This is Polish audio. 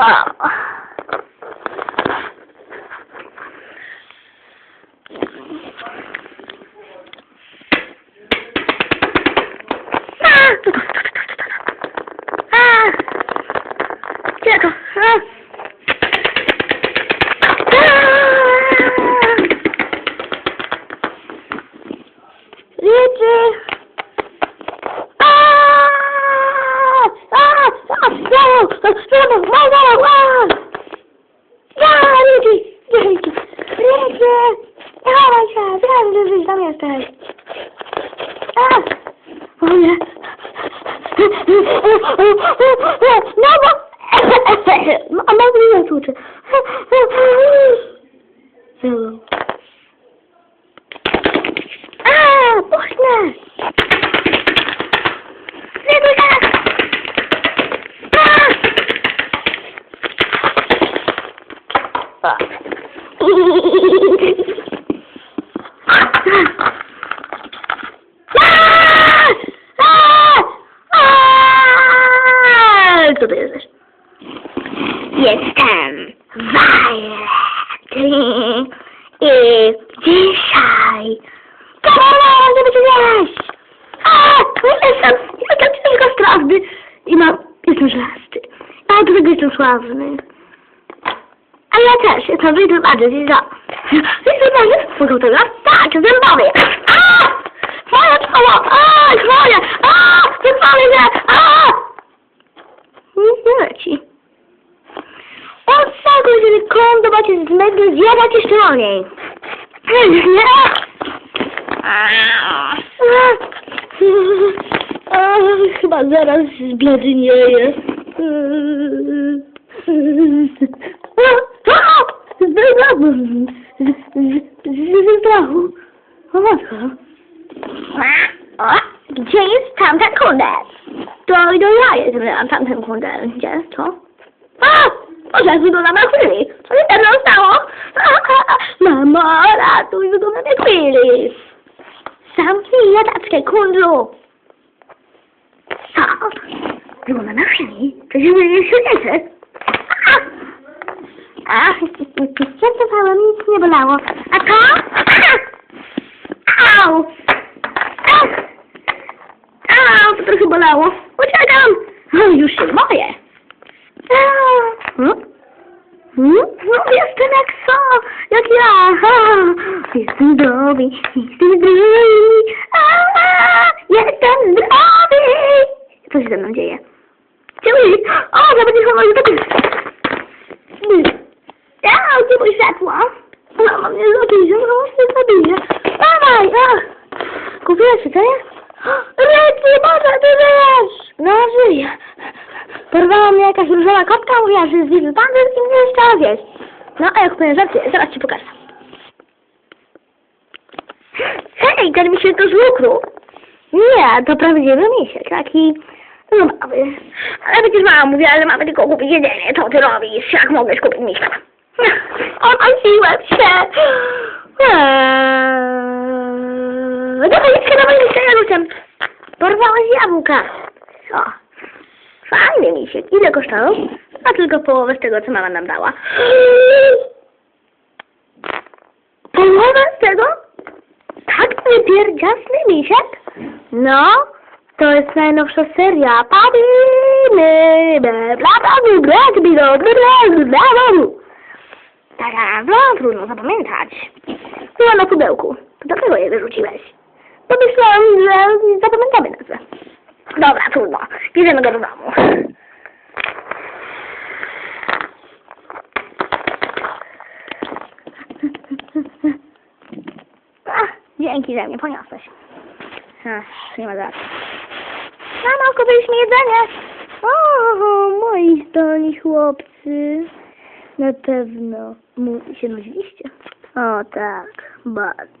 啊。啊。ra được ra ra được ra ra dzieci dzieci ręce dawaj się, teraz już tam jesteś Co ty jesteś? Jestem Violet. I dzisiaj Karola, nie będzie jeść! A, jestem, jestem tylko sprawny. I mam, jestem żelasty. A do jestem sławny. A ja też jestem wyjdę bardziej i za. Wyjdę bardziej, słuchał tego? Tak, zębowy. A! Moja czoło! A, moja! A! Wypalę mnie! macie zmędy zjadać jeszcze olej. Chyba zaraz zbladnieje. Z strachu. O matko. Gdzie jest tamten kundel? To i do ja jestem na tamten kundel. Gdzie to? A! Może wygląda na chwili. Co się tam stało? Mamo, ratuj, wygląda na chwili. Zamknij jadaczkę, kundlu. Co? Wygląda na chwili. To się nie śmiecie. Ach, żartowałem, nic nie bolało. A to? Au! Au, to trochę bolało. Uciekam! Już się boję. Hmm? Hmm? No, jestem jak co? Jak ja. Jestem zdrowy, jestem zdrowy. Jestem zdrowy. Co się ze mną dzieje? Ciągnij! O, zobaczysz, ono już tak... Ja, gdzie mój światło? Mama mnie zabije, mama mnie zabije. Dawaj, a! Kupiłeś się, co nie? Ręce, Boże, ty wiesz! No, żyję. Porwała mnie jakaś różowa kotka, mówiła, że jest wilk bandel i mnie chciała zjeść. No, a jak powiem żarcie, zaraz ci pokażę. Hej, ten mi się to z lukru. Nie, to prawdziwy misiek, taki mały. Ale przecież mama mówiła, że mamy tylko kupić jedzenie, co ty robisz? Jak mogłeś kupić misia? Odnosiłem się. Eee, Dawaj, dawaj misia jalusem. Porwałeś jabłka. O, Fajny misiek. Ile kosztował? A tylko połowę z tego, co mama nam dała. Połowę z tego? Tak niepierdziasny misiek? No, to jest najnowsza seria. Padimy, bla bla bla bla bla bla bla Taka no, trudno zapamiętać. Była na pudełku. To dlaczego je wyrzuciłeś? Pomyślałam, że zapamiętamy nazwę. Dobra, trudno. Bierzemy go do domu. Dzięki, że mnie poniosłeś. Ach, nie ma za. Mamo, kupiliśmy jedzenie. O, moi zdolni chłopcy. Na pewno mu się nudziliście. O tak, bardzo.